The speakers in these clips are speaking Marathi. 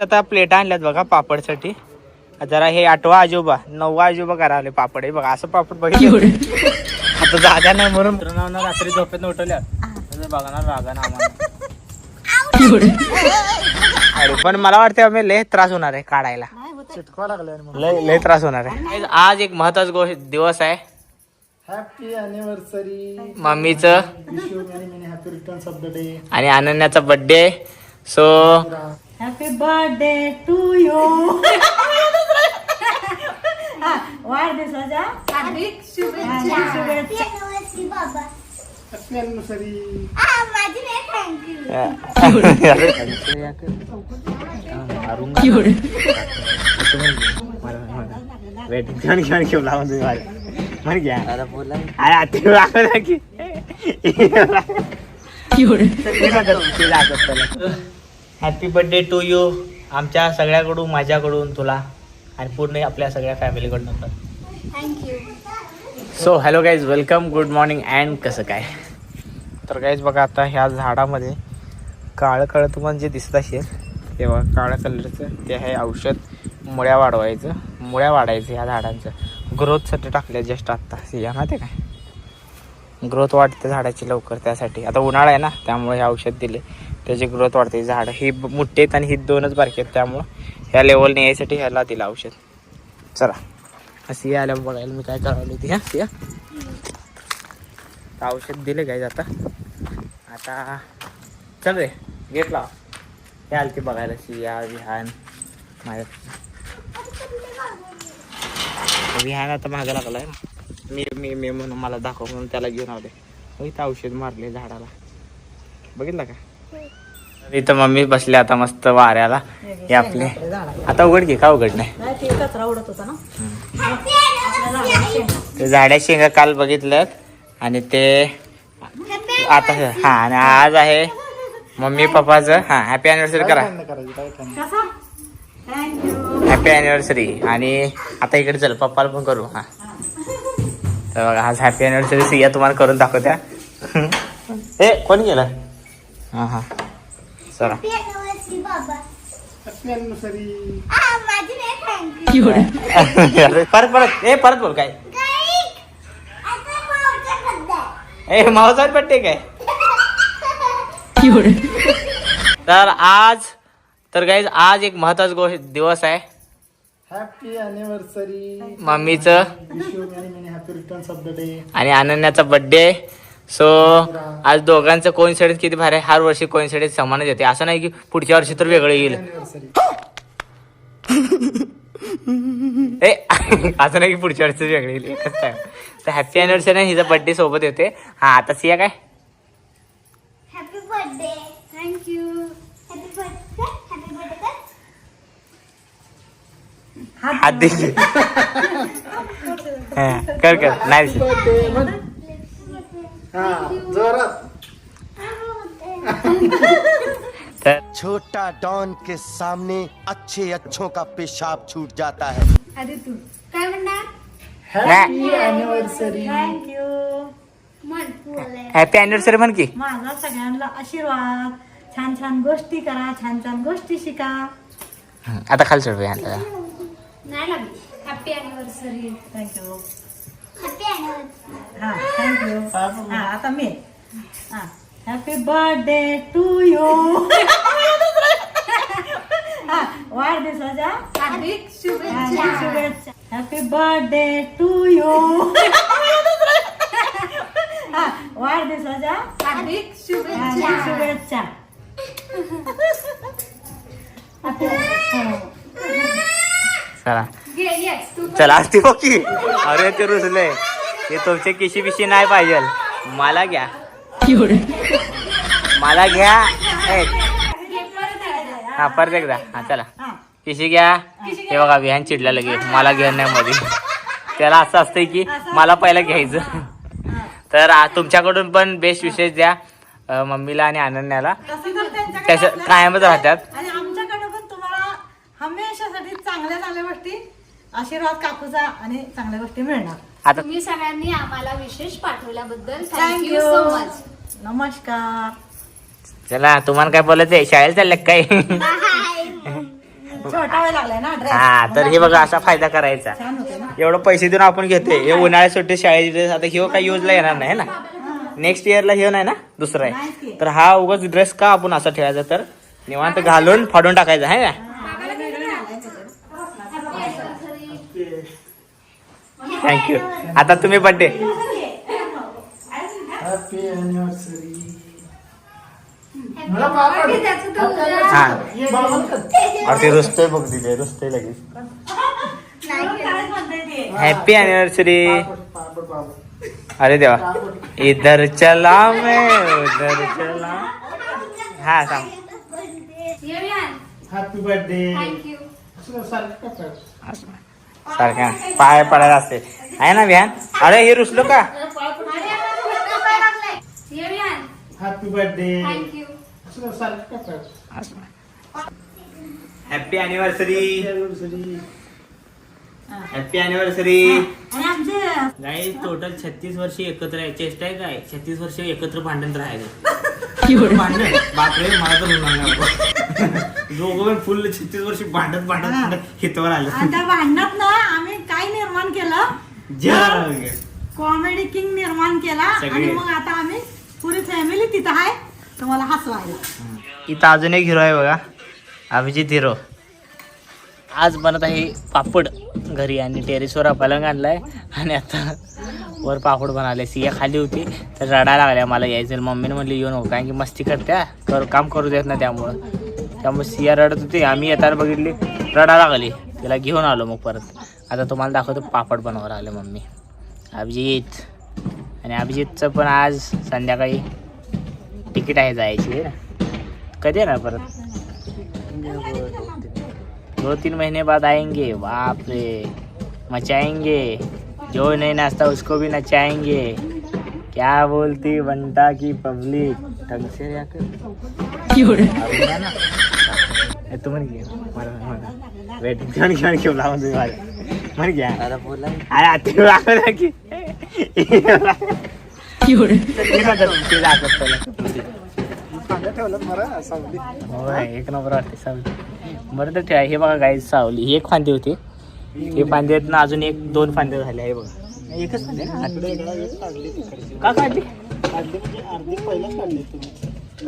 आता प्लेटा आणल्यात बघा पापडसाठी. जरा हे आठवा आजोबा नववा आजोबा करावले पापड हे बघा असं पापड बघितलं आता जागा नाही म्हणून मित्रांनो, रात्री झोपेत उठवल्या बघा ना रागा ना अरे पण मला वाटतं आम्ही लय त्रास होणार आहे काढायला. लय लय त्रास होणार आहे. आज एक महत्त्वाचा गोष्ट दिवस आहे. हॅपी अॅनिव्हर्सरी मम्मीचं. आणि अनन्याचा birthday so happy birthday to you वाढदिवसाच्या हार्दिक शुभेच्छा हॅपी बर्थडे टू यू आमच्या सगळ्याकडून माझ्याकडून तुला. आणि पूर्ण आपल्या सगळ्या फॅमिलीकडून thank you so hello guys welcome good morning and कसं काय? तर गाईज बघा आता ह्या झाडामध्ये काळं काळं तुम्हाला जे दिसत असेल तेव्हा काळ्या कलरचं ते आहे औषध मुळ्या वाढवायचं मुळ्या वाढायचं ह्या झाडांचं. ग्रोथसाठी टाकल्या जस्ट आत्ता. सिया माहिती आहे काय? ग्रोथ वाढते झाडाची लवकर त्यासाठी. आता उन्हाळा आहे ना त्यामुळे हे औषध दिले. त्याची ग्रोथ वाढते. झाडं ही मोठी आहेत आणि ही दोनच बारकी आहेत. त्यामुळं ह्या लेवलने यायसाठी ह्याला दिलं औषध. चला. अशी आल्या बघायला मी काय करावं होती ह्या औषध दिले काय आता. आता चल रे घेतला हे हे ते बघायला शिया विहान. माझ्या विहान आता मागं लागलाय. मी मी मी म्हणून मला दाखव म्हणून त्याला घेऊन आले मग इथं औषध मारले झाडाला. बघितलं का? इथं मम्मी बसले आता मस्त वाऱ्याला. हे आपले. आता उघड घे का उघड नाही? नाही ते कचरा उडत होता ना. ते झाड्या शेंगा काल बघितल्यात आणि ते आता हा आणि आज आहे मम्मी पप्पाचं हा हॅपी अॅनिव्हर्सरी करा. हॅपी अॅनिव्हर्सरी आणि आता इकडे चल पप्पाला पण करू हा. तर बघा आज हॅपी अॅनिव्हर्सरी सिया तुम्हाला करून दाखवत्या. ए कोण गेलं? हा हा. चला. परत परत. ए परत बोल काय. ए मावसात पट्टे काय? तर आज तर गाईज आज एक महत्त्वाचा गोष्ट दिवस आहे. हॅपी अॅनिव्हर्सरी मम्मीचं wish you many many happy returns of the day आणि अनन्याचा बर्थडे सो आज दोघांचं कोइन्सिडन्स किती भारी आहे. हर वर्षी कोइन्सिडन्स समानच येते. असं नाही की पुढच्या वर्षी तर वेगळं येईल. ए असं नाही की पुढच्या वर्षी वेगळं येईल. एकच टाइम तर हॅपी अॅनिव्हर्सरी हिचा बर्थडे सोबत येते. हा आता सिया काय happy birthday thank you happy birthday happy birthday हात दे. हा, कर कर. नाही. हा तर छोटा डॉन के सामने अच्छे अच्छों का पेशाब छूट जाता है। आधी तू. काय म्हणणार? हॅपी अॅनिव्हर्सरी थँक्यू म्हण बोलाय हॅपी अॅनिव्हर्सरी म्हण की. माझा सगळ्यांना आशीर्वाद. छान छान गोष्टी करा छान छान गोष्टी शिका. आता खाली चढ याला नाही लागली. Happy anniversary thank you happy anniversary हा थँक्यू हा आता मी. हा हॅपी बर्थडे टू यू हा वाढदिवसाच्या हार्दिक हार्दिक शुभेच्छा. शुभेच्छा हॅपी बर्थडे टू यू हा वाढदिवसाच्या हार्दिक हार्दिक शुभेच्छा. शुभेच्छा. चला घे येस तू चला असते बघ की. अरे ते रुजले ते तुमचे किशी बिशी नाही पाहिजे. मला घ्या. मला घ्या. हा परत एकदा. हा चला. हा. किशी घ्या. हे बघा विहान चिडला लगे. मला घेऊन नाही मध्ये. त्याला असं असतंय की मला पहिलं घ्यायचं. तर आ- तुमच्याकडून पण बेस्ट विशेष द्या मम्मीला आणि त्यांच्याकडे त्याच्या कायमच राहतात आणि आमच्याकडे पण तुम्हाला हमेशासाठी चांगल्या चांगल्या गोष्टी आशीर्वाद काकूचा आणि चांगल्या गोष्टी मिळणार. आता तुम्ही सगळ्यांनी आम्हाला विशेष पाठवल्याबद्दल thank you thank you so much नमस्कार. चला तुम्हाला काय बोलायचंय शाळेला चाललं काय? छोटा वेळ लागलाय ना ड्रेस हा तर हे बघा असा फायदा करायचा. छान होते ना. एवढं पैसे देऊन आपण घेतोय. हे उन्हाळ्यात सुट्टी शाळेची ड्रेस आता ह्यो काही युजला येणार नाही ना? नेक्स्ट इयरला ह्यो नाही ना? दुसरा आहे. तर हा उगाच ड्रेस का आपण असा ठेवायचा? तर निवांत घालून फाडून टाकायचा आहे ना? थँक्यू आता तुम्ही बड्डे हॅपी अॅनिव्हर्सरी हा. अरे ते रुसतोय बघ दिले रुसतोय लगेच. काय म्हणते ते हॅपी अॅनिव्हर्सरी अरे देवा. इधर चला मैं उधर चला. हा सांग. हॅपी बर्थडे थँक्यू सारखं. कर. सारखा पाय पडायला असते. आहे ना व्यान अरे हे रुसलो का? ये Vihan happy birthday. Happy anniversary. Happy anniversary guy total छत्तीस वर्ष एकत्र आहे. चेष्टा आहे काय? छत्तीस वर्ष एकत्र भांडण राहायचं. भांडण बापरे मला तर होणार नाही बाबा. दोघं फुल छत्तीस वर्ष भांडत भांडत भांडत हितवर आलं. आणि त्या भांडणात ना आम्ही काय निर्माण केलं? जग कॉमेडी किंग निर्माण केला सगळे. आणि मग आता आम्ही पुरी फॅमिली तिथं आहे तुम्हाला हसवायला. इथं अजून एक हिरो आहे बघा अभिजित हिरो आज बनत आहे पापड घरी आणि टेरेसवर पलंग आणलाय आणि आता वर पापड बनवले सिया खाली होती तर रडायला लागल्या मला यायचं. मम्मीने म्हणली येऊ नको कारण की मस्ती करत्या कर काम करू देत ना त्यामुळं. त्यामुळे सिया रडत होती आम्ही येताना बघितली रडा लागली. तिला घेऊन आलो मग परत. आता तुम्हाला दाखवतो पापड बनवायला लागले मम्मी. अभिजित. आणि अभिजितचं पण आज संध्याकाळी तिकीट आहे जायची. ना कधी येणार परत? दो तीन महीने बाद आएंगे बाप रे मचाएंगे जो नहीं नाचता उसको भी नचाएंगे। क्या बोलती बंटा की पब्लिक? ढंग से या कर. अभी ना ना. ए, तू म्हण घे मला मला वेट घेऊन घेऊन घेऊन लावून तुम्ही मला म्हण घ्या अरे बोला अरे आता लागलं की ते दाखव पहिला. सांगा ठेवलं मला सावली। होय एक नंबर वाटते सावली। बरं तर ठेवा हे बघा गाई सावली। ही एक फांदी होती हे फांदी आहेत ना अजून एक दोन फांद्या झाल्या हे बघा. एकच फांदी आहे ना? का काढली? म्हणजे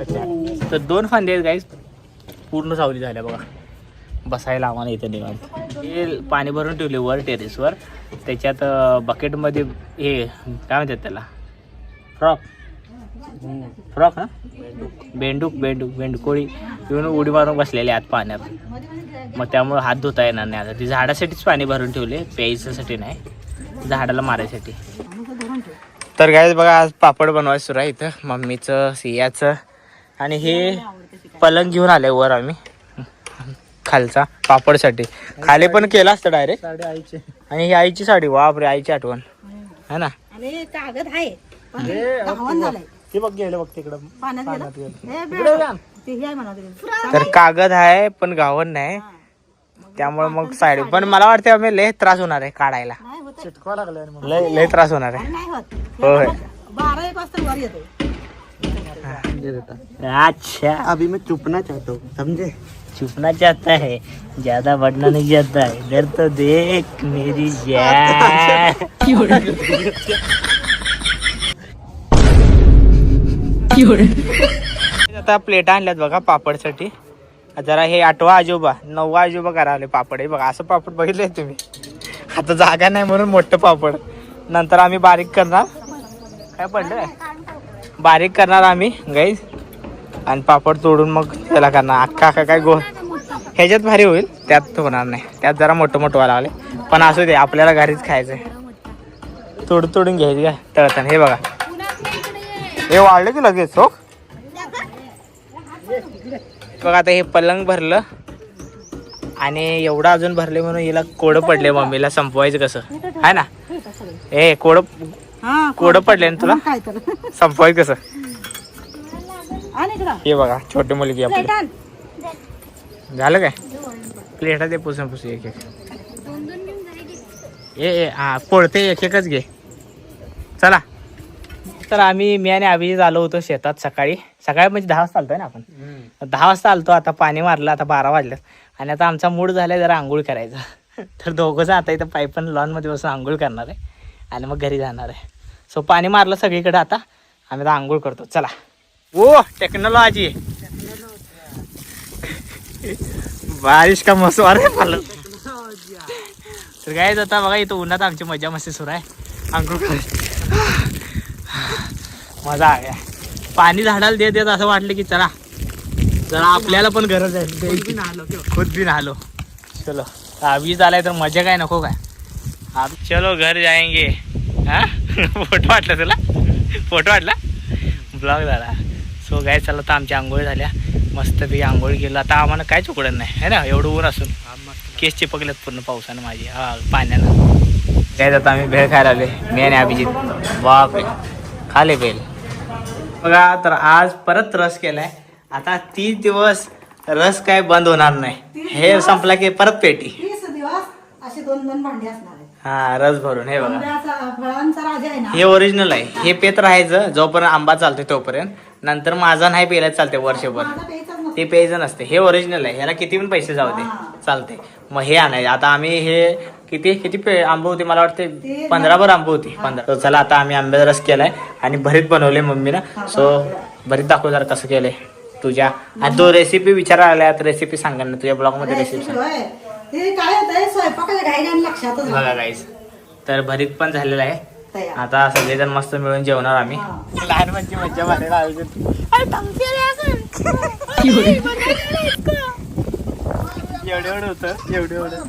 अच्छा. तर दोन फांदे आहेत गाईस पूर्ण सावली झाल्या बघा. बसायला आम्हाला इथं निवांत. हे पाणी भरून ठेवले वर टेरेसवर त्याच्यात बकेटमध्ये हे काय म्हणतात त्याला? फ्रॉक फ्रॉक ना बेंडूक बेंडूक बेंडकोळी. येऊन उडी मारून बसलेले आत पाण्यात. मग त्यामुळे हात धुता येणार नाही आता. ती झाडासाठीच पाणी भरून ठेवले प्यायच्यासाठी नाही. झाडाला मारायसाठी. तर काय बघा आज पापड बनवायचं सुरू आहे इथं. मम्मीचं सियाचं. आणि हे पलंग घेऊन आले वर आम्ही. खालचा पापडसाठी. खाली पण केला असतं डायरेक्ट साडे आईचे. आणि ही आईची साडी बापरे आईची आठवण. है ना? आणि कागद आहे. हे बघ गेलं बघ तिकडं. पाण्यात पाण्यात गेलं. गेलं. हे बेड. ते हे आहे म्हणा ते. तर कागद आहे पण गावन नाही. त्यामुळे मग साईड पण मला वाटतं आम्ही लय त्रास होणार आहे काढायला. नाही होत चिटकवा लागले आणि मग. लय लय त्रास होणार आहे. नाही होत. होय. बारा एक वाजता वर येतो. अच्छा. अभी मैं चुपना चाहता हूँ समझे? छुपना चाहता है ज्यादा बढ़ना नहीं चाहता है। इधर तो देख मेरी जान आता प्लेट आणल्यात बघा पापडसाठी. जरा हे आठवा आजोबा नववा आजोबा करायला पापड. हे बघा असं पापड बघितलंय तुम्ही. आता जागा नाही म्हणून मोठं पापड. नंतर आम्ही बारीक करणार. काय पडलं? बारीक करणार आम्ही गाईज आणि पापड तोडून मग त्याला करणार. अख्खा अख्खा काय गो ह्याच्यात भारी होईल. त्यात होणार नाही. त्यात जरा मोठं मोठं व्हायला लागले. पण असू दे आपल्याला घरीच खायचंय. तोडून तोडून घ्यायचं का तळताना. हे बघा. हे वाढलं की लगेच हो? बघा आता हे पलंग भरलं आणि एवढं अजून भरले म्हणून हिला कोडं पडले मम्मीला संपवायचं कसं? आहे ना? ए कोडं हा कोडं पडले. ना तुला? संपवायचं कसं? आणि इकडं. हे बघा छोटी मुलगी आपली. झालं काय? प्लेटा ते पुसून पुसू एक एक. ए हा पोळते एक एकच घे. चला. तर आम्ही मी आणि अभिजित आलो होतो शेतात सकाळी. सकाळी म्हणजे दहा वाजता आलतोय ना आपण. दहा वाजता आलतो आता पाणी मारलं आता बारा वाजल्यात आणि आता आमचा मूड झालाय जरा आंघोळ करायचा. तर दोघंच आता इथं पायपन लॉनमध्ये बसून आंघोळ करणार आहे. आणि मग घरी जाणार आहे. सो पाणी मारलं सगळीकडे आता. आम्ही आता आंघोळ करतो. चला. ओ टेक्नॉलॉजी. बारिश का मसवार आहे मला तर काय आता बघा इथं उन्हात आमची मजा मस्ती सुरू आहे. आंघोळ करायची मजा आहे. पाणी झाडाला देत देत असं वाटलं की चला. जरा आपल्याला पण गरज आहे. खुद भी नालो चलो. अभी आलाय तर मजा काय नको काय? अब चलो घर जाएंगे हा? फोटो वाटला तुला? फोटो वाटला? ब्लॉग झाला. सो काय चला तर आमची आंघोळ झाल्या. मस्तपैकी आंघोळ केलं. आता आम्हाला काय चुकडत नाही. है ना? एवढं ऊन असून. केस चिपकलेत पूर्ण पावसानं माझी. हा पाण्यानं. काय आता आम्ही भेळ खायला आले मी आणि अभिजित. बापरे. खाले भेल बघा तर आज परत रस केलाय. आता तीस दिवस रस काय बंद होणार नाही. हे संपला की परत पेटी. तीस दिवस असे दोन दोन भांडी असणार आहेत. हा रस भरून हे बघा. आंब्याचा फळांचा राजा आहे ना? हे ओरिजिनल आहे. हे पेत राहायचं जोपर्यंत आंबा चालतोय तोपर्यंत. नंतर माझा नाही प्यायला चालते वर्षभर. माझा प्यायचाच नसतो. ते प्यायचं नसते हे ओरिजिनल आहे. ह्याला किती पण पैसे जाऊ दे. हा. चालते मग हे आणायचे. आता आम्ही हे किती किती पे आंबे होते? मला वाटते ते पंधरा भर आंबे होती. पंधरा तर चला आता आम्ही आंब्याचा रस केलाय आणि भरीत बनवले मम्मीनं. सो भरीत दाखव जरा कसं केलंय. तुझ्या आणि तो रेसिपी विचारायला आल्या. रेसिपी सांगा ना तुझ्या ब्लॉगमध्ये रेसिपी सांग. बघा गाईस तर भरीत पण झालेलं आहे. आता सगळेजण मस्त मिळून जेवणार आम्ही. हा. लहानपणची मज्जा मारायला आयोजित एवढं एवढं होतं. एवढं एवढं.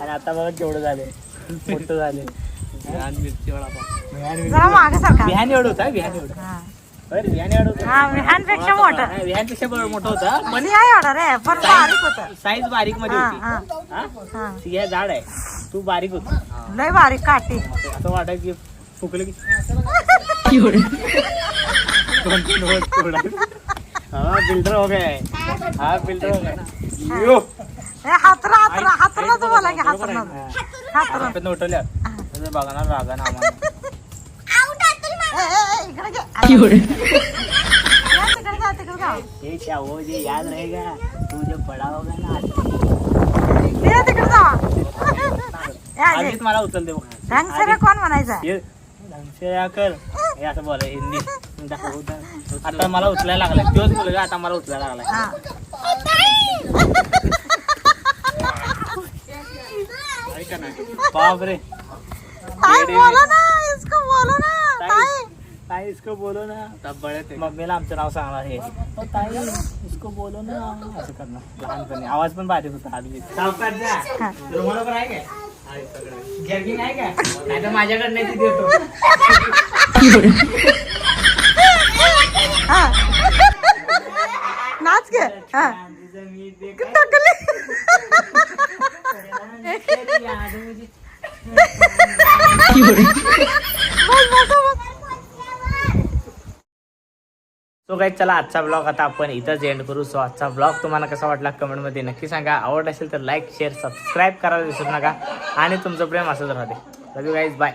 आणि आता बघा केवढं झाले. मोठं झाले. विहान मिरची वडापाव जरा मागे सारखा. विहान एवढं होता विहान एवढं. बरं विहान एवढं होतं. हा विहानपेक्षा मोठं. हा, विहानपेक्षा बरं मोठं होतं पण आहे एवढं रे पण बारीक होत. साईज बारीकमध्ये होती. हा, हा? हा. ती झाड आहे. तू बारीक होती. लय बारीक काठी. असं वाटायचं की फुकलं की दोन तीन होत थोडा. हा बिल्डर हो गए हा. बिल्डर हो गए यो. हातरा हातरा की हातरा हातरा रागा ना आम्हाला. ए, ए, ए, इकडे घे. या, तिकडे जा, तिकडे जा. हे क्या वो जे याद रहेगा? तू जब बड़ा होगा ना ते तिकडे जा. ए, अजय, आधीच मला उचल दे बघ. कोण म्हणायचं कर हे असं बोला हिंदी. आता मला उचलायला लागलाय. तोच मुलगा आता मला उचलायला लागलाय. हा. ऐका ना बाप रे ताई बोला ना इसको बोलो ना ताई ताई. इसको बोलो ना. तब बळे मम्मीला आमचं नाव सांगणार हे. "ओ, ताई इसको बोलो ना. असं करणार. लहानपणी. आवाज पण बारीक होता आधी. सावकाश जा. तुम्हाला पण आहे काय? आहे सगळं. गिरगिंग आहे काय नाही तर माझ्याकडे नाही ती देतो. हा. हा. सो काही चला आजचा ब्लॉग आता आपण इथंच एंड करू. सो आजचा ब्लॉग तुम्हाला कसा वाटला कमेंटमध्ये नक्की सांगा. आवड असेल तर लाईक शेअर सबस्क्राईब करायला विसरू नका. आणि तुमचं प्रेम असंच राहते लव यू गाईज बाय